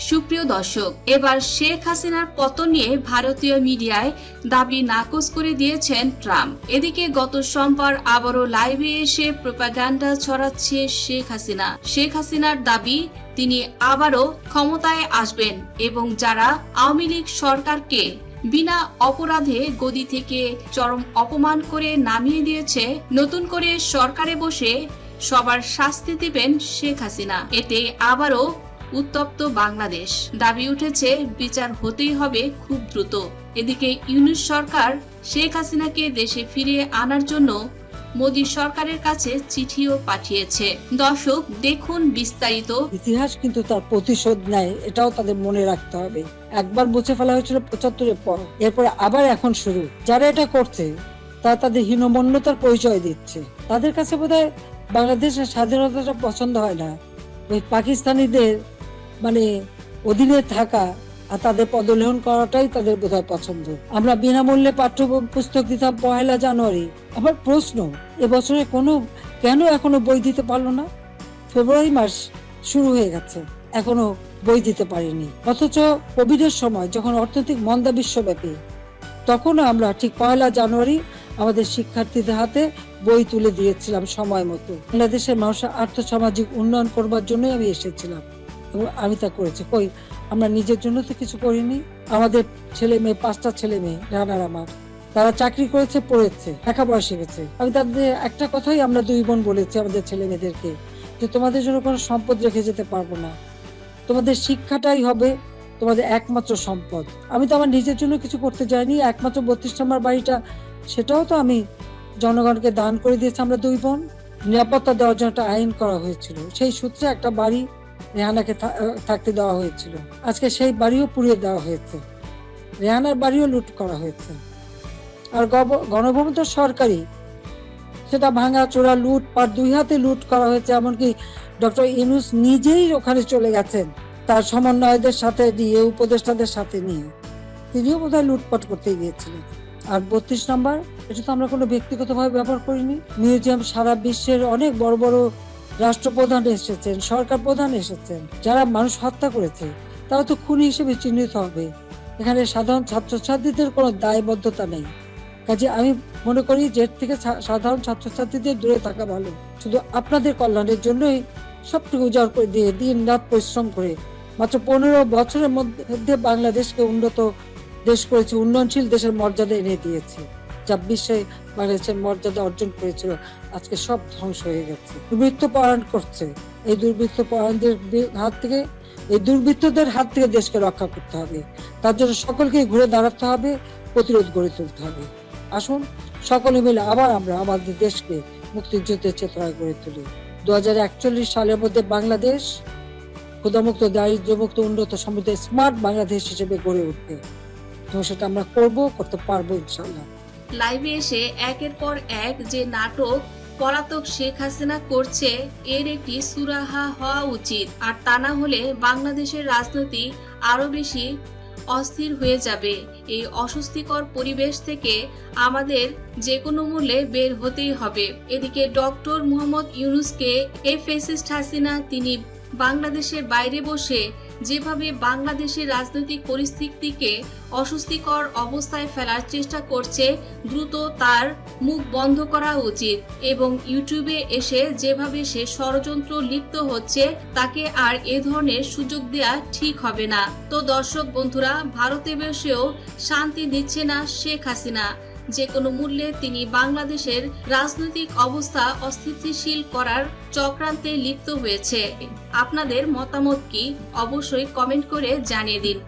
সুপ্রিয় দর্শক, এবার শেখ হাসিনার পতন নিয়ে ভারতীয় মিডিয়ায় দাবি নাকচ করে দিয়েছেন ট্রাম্প। এদিকে গত সোমবার আবারও লাইভে এসে প্রোপাগান্ডা ছড়াচ্ছে শেখ হাসিনা। শেখ হাসিনার দাবি, তিনি আবারও ক্ষমতায় আসবেন এবং যারা আওয়ামী লীগ সরকারকে বিনা অপরাধে গদি থেকে চরম অপমান করে নামিয়ে দিয়েছে, নতুন করে সরকারে বসে সবার শাস্তি দিবেন শেখ হাসিনা। এতে আবারও উত্তপ্ত বাংলাদেশ। দাবি উঠেছে, বিচার হতেই হবে খুব দ্রুত। এদিকে ইউনুস সরকার শেখ হাসিনাকে দেশে ফিরিয়ে আনার জন্য মোদী সরকারের কাছে চিঠিও পাঠিয়েছে। দর্শক, দেখুন বিস্তারিত। ইতিহাস কিন্তু তার প্রতিশোধ নেয়, এটাও তাদের মনে রাখতে হবে। একবার মুছে ফেলা হয়েছিল পঁচাত্তরের পর, এরপরে আবার এখন শুরু। যারা এটা করছে, তারা তাদের হীনমন্যতার পরিচয় দিচ্ছে। তাদের কাছে বোধহয় বাংলাদেশের স্বাধীনতাটা পছন্দ হয় না। ওই পাকিস্তানিদের মানে অধীনে থাকা আর তাদের পদলেহন করাটাই তাদের বোধহয় পছন্দ। আমরা বিনামূল্যে পাঠ্য পুস্তক দিতাম পয়লা জানুয়ারি। আমার প্রশ্ন, এবছরে কোনো, কেন এখনও বই দিতে পারল না? ফেব্রুয়ারি মাস শুরু হয়ে গেছে, এখনও বই দিতে পারিনি। অথচ কোভিডের সময় যখন অর্থনৈতিক মন্দা বিশ্বব্যাপী, তখনও আমরা ঠিক পয়লা জানুয়ারি আমাদের শিক্ষার্থীদের হাতে বই তুলে দিয়েছিলাম সময় মতো। বাংলাদেশের মানুষের আর্থসামাজিক উন্নয়ন করবার জন্যই আমি এসেছিলাম। আমি তা করেছি। কই, আমরা নিজের জন্য তো কিছু করিনি। আমাদের ছেলে মেয়ে, পাঁচটা ছেলে মেয়ে, রানার আমার। তারা চাকরি করেছে, পড়েছে লেখাপড়া শিখেছে আমি তাদের একটা কথাই আমরা দুই বোন বলেছি আমাদের ছেলে মেয়েদেরকে, যে তোমাদের জন্য কোনো সম্পদ রেখে যেতে পারব না। তোমাদের শিক্ষাটাই হবে তোমাদের একমাত্র সম্পদ। আমি তো আমার নিজের জন্য কিছু করতে যাইনি, একমাত্র বত্রিশ নম্বর বাড়িটা, সেটাও তো আমি জনগণকে দান করে দিয়েছি আমরা দুই বোন। নিরাপত্তা দেওয়ার জন্য একটা আইন করা হয়েছিল। সেই সূত্রে একটা বাড়ি রেহানাকে থাকতে দেওয়া হয়েছিল। আজকে সেই বাড়িও পুড়িয়ে দেওয়া হয়েছে। রেহানার বাড়িও লুট করা হয়েছে। আর গণভবন তো সরকারি সেটা ভাঙা, চোরা, লুট, পাট দুই হাতে লুট করা হয়েছে, এমনকি ডক্টর ইনুস নিজেই ওখানে চলে গেছেন, তার সমন্বয়দের সাথে নিয়ে উপদেষ্টাদের সাথে নিয়ে। তিনিও বোধহয় লুটপাট করতে গিয়েছিলেন। আর বত্রিশ নম্বর, এটা তো আমরা কোনো ব্যক্তিগতভাবে ব্যবহার করিনি। মিউজিয়াম সারা বিশ্বের অনেক বড় বড় রাষ্ট্রপ্রধান এসেছেন, সরকার প্রধান এসেছেন, যারা মানুষ হত্যা করেছে, তারা তো খুনি হিসেবে চিহ্নিত হবে। এখানে সাধারণ ছাত্রছাত্রীদের কোনো দায়বদ্ধতা নেই। কাজে আমি মনে করি যে থেকে সাধারণ ছাত্রছাত্রীদের দূরে থাকা ভালো। শুধু আপনাদের কল্যাণের জন্যই সবটুকু উজাড় করে দিয়ে দিন রাত পরিশ্রম করে। মাত্র পনেরো বছরের মধ্যে বাংলাদেশকে উন্নত দেশ করেছে, উন্নয়নশীল দেশের মর্যাদা এনে দিয়েছে। যা বিশ্বে বাংলাদেশের মর্যাদা অর্জন করেছিল। আজকে সব ধ্বংস হয়ে গেছে। দুর্বৃত্ত পরায়ণ করছে। এই দুর্বৃত্ত পরায়ণদের হাত থেকে এই দুর্বৃত্তদের হাত থেকে দেশকে রক্ষা করতে হবে। তার জন্য সকলকে ঘুরে দাঁড়াতে হবে, প্রতিরোধ গড়ে তুলতে হবে। আসুন, সকলে মিলে আবার আমরা আমাদের দেশকে মুক্তিযুদ্ধের চেতনায় গড়ে তুলি। দু হাজার একচল্লিশ সালের মধ্যে বাংলাদেশ ক্ষুদামুক্ত দারিদ্র্যমুক্ত, উন্নত সমৃদ্ধ, স্মার্ট বাংলাদেশ হিসেবে গড়ে উঠবে। এবং সেটা আমরা করব, করতে পারব ইনশাল্লাহ। লাইভে এসে একের পর এক যে নাটক পলাতক শেখ হাসিনা করছে, এর একটি সুরাহা হওয়া উচিত। আর তা না হলে বাংলাদেশের রাজনীতি আরও বেশি অস্থির হয়ে যাবে। এই অস্বস্তিকর পরিবেশ থেকে আমাদের যে কোনো মূল্যে বের হতেই হবে। এদিকে ডক্টর মোহাম্মদ ইউনুসকে এই ফেসিস্ট হাসিনা, তিনি বাংলাদেশের বাইরে বসে যেভাবে বাংলাদেশের রাজনৈতিক পরিস্থিতিকে অস্বস্তিকর অবস্থায় ফেলার চেষ্টা করছে, দ্রুত তার মুখ বন্ধ করা উচিত এবং ইউটিউবে এসে যেভাবে সে ষড়যন্ত্র লিপ্ত হচ্ছে, তাকে আর এ ধরনের সুযোগ দেয়া ঠিক হবে না। তো দর্শক বন্ধুরা, ভারতে বসেও শান্তি দিচ্ছে না শেখ হাসিনা। যে কোনো মূল্যে তিনি বাংলাদেশের রাজনৈতিক অবস্থা অস্থিতিশীল করার চক্রান্তে লিপ্ত হয়েছে। আপনাদের মতামত কি? অবশ্যই কমেন্ট করে জানিয়ে দিন।